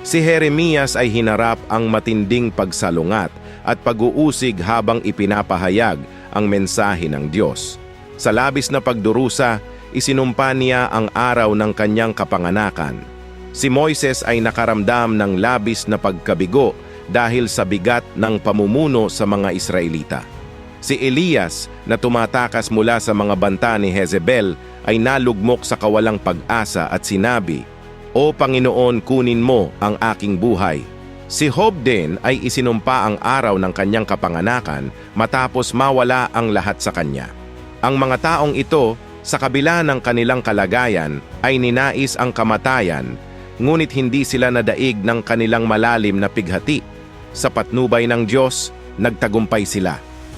Si Jeremias ay hinarap ang matinding pagsalungat at pag-uusig habang ipinapahayag ang mensahe ng Diyos. Sa labis na pagdurusa, isinumpa niya ang araw ng kanyang kapanganakan. Si Moises ay nakaramdam ng labis na pagkabigo dahil sa bigat ng pamumuno sa mga Israelita. Si Elias na tumatakas mula sa mga banta ni Jezebel ay nalugmok sa kawalang pag-asa at sinabi, O Panginoon, kunin mo ang aking buhay. Si Job din ay isinumpa ang araw ng kanyang kapanganakan matapos mawala ang lahat sa kanya. Ang mga taong ito, sa kabila ng kanilang kalagayan, ay ninais ang kamatayan, ngunit hindi sila nadaig ng kanilang malalim na pighati. Sa patnubay ng Diyos, nagtagumpay sila.